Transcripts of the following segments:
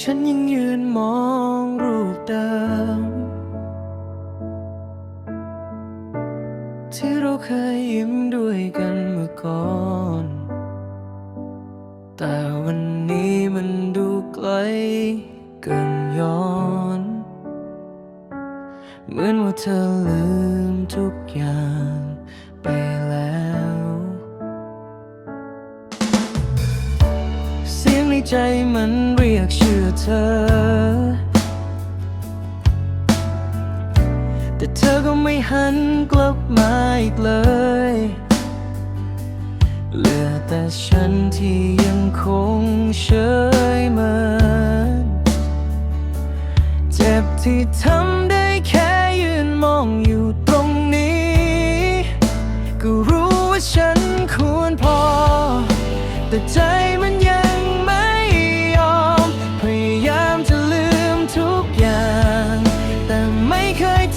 ฉันยังยืนมองรูปเดิม ที่เราเคยยิ้มด้วยกันเมื่อก่อน แต่วันนี้มันดูไกลเกินย้อน เหมือนว่าเธอลืมทุกอย่างไปแล้ว เสียงในใจมันเรียกชื่อ เธอ แต่เธอก็ไม่หันกลับมาอีกเลย เหลือแต่ฉันที่ยังคงเฉยเมินเจ็บที่ทำได้แค่ยืนมองอยู่ตรงนี้ ก็รู้ว่าฉันควรพอ แต่ใจ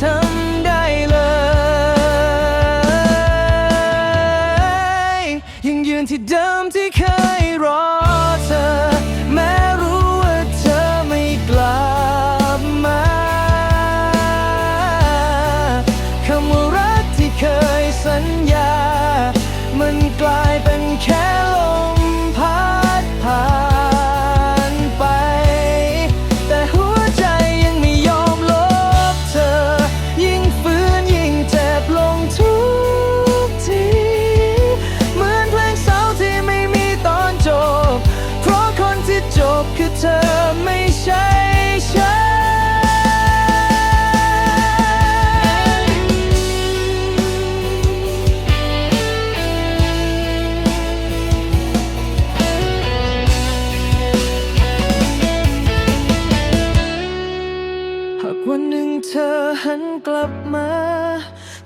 ทำได้เลย ยังยืนที่เดิมที่เคยรอเธอ บคือเธอไม่ใช่ฉันหากวันหนึ่งเธอหันกลับมา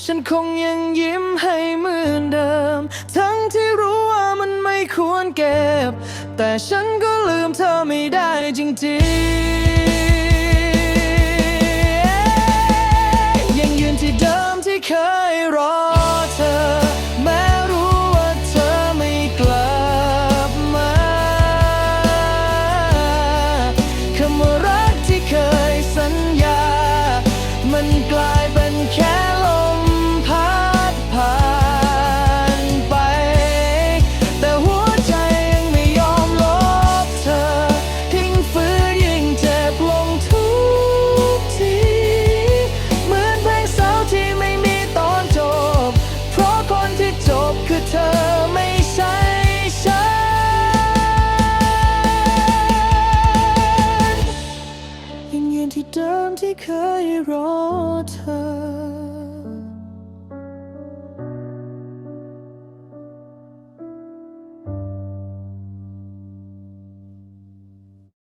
ฉันคงยังยิ้มให้เหมือนเดิม ทั้งที่รู้ว่ามันไม่ควรเก็บ แต่ฉันก็ เธอไม่ได้จริง ยังยืนที่เดิมที่เคยรอเธอ